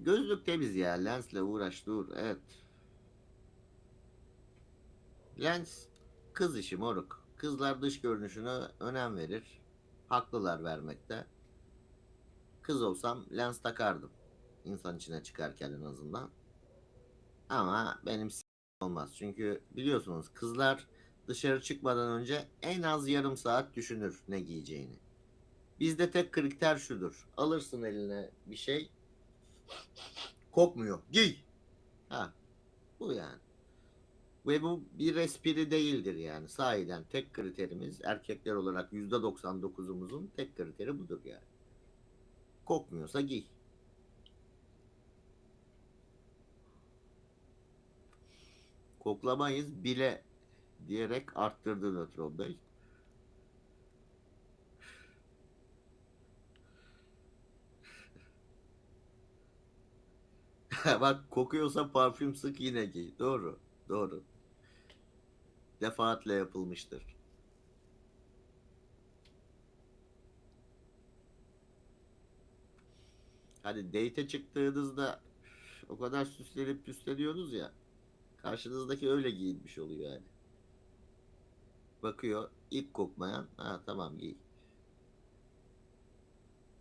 Gözlük temiz ya. Lensle uğraş dur. Evet. Lens kız işi moruk. Kızlar dış görünüşüne önem verir. Haklılar vermekte. Kız olsam lens takardım. İnsan içine çıkarken en azından. Ama benim olmaz. Çünkü biliyorsunuz kızlar dışarı çıkmadan önce en az yarım saat düşünür ne giyeceğini. Bizde tek kriter şudur. Alırsın eline bir şey. Kokmuyor. Giy. Ha. Bu yani. Ve bu bir espri değildir yani. Sahiden tek kriterimiz erkekler olarak %99'umuzun tek kriteri budur yani. Kokmuyorsa giy. Koklamayız bile diyerek arttırdı nötron bey. Bak kokuyorsa parfüm sık yine giy. Doğru. Doğru. Defaatle yapılmıştır. Hadi date çıktığınızda o kadar süslenip püsleniyorsunuz ya. Karşınızdaki öyle giyinmiş oluyor yani. Bakıyor ilk kokmayan ha tamam giy.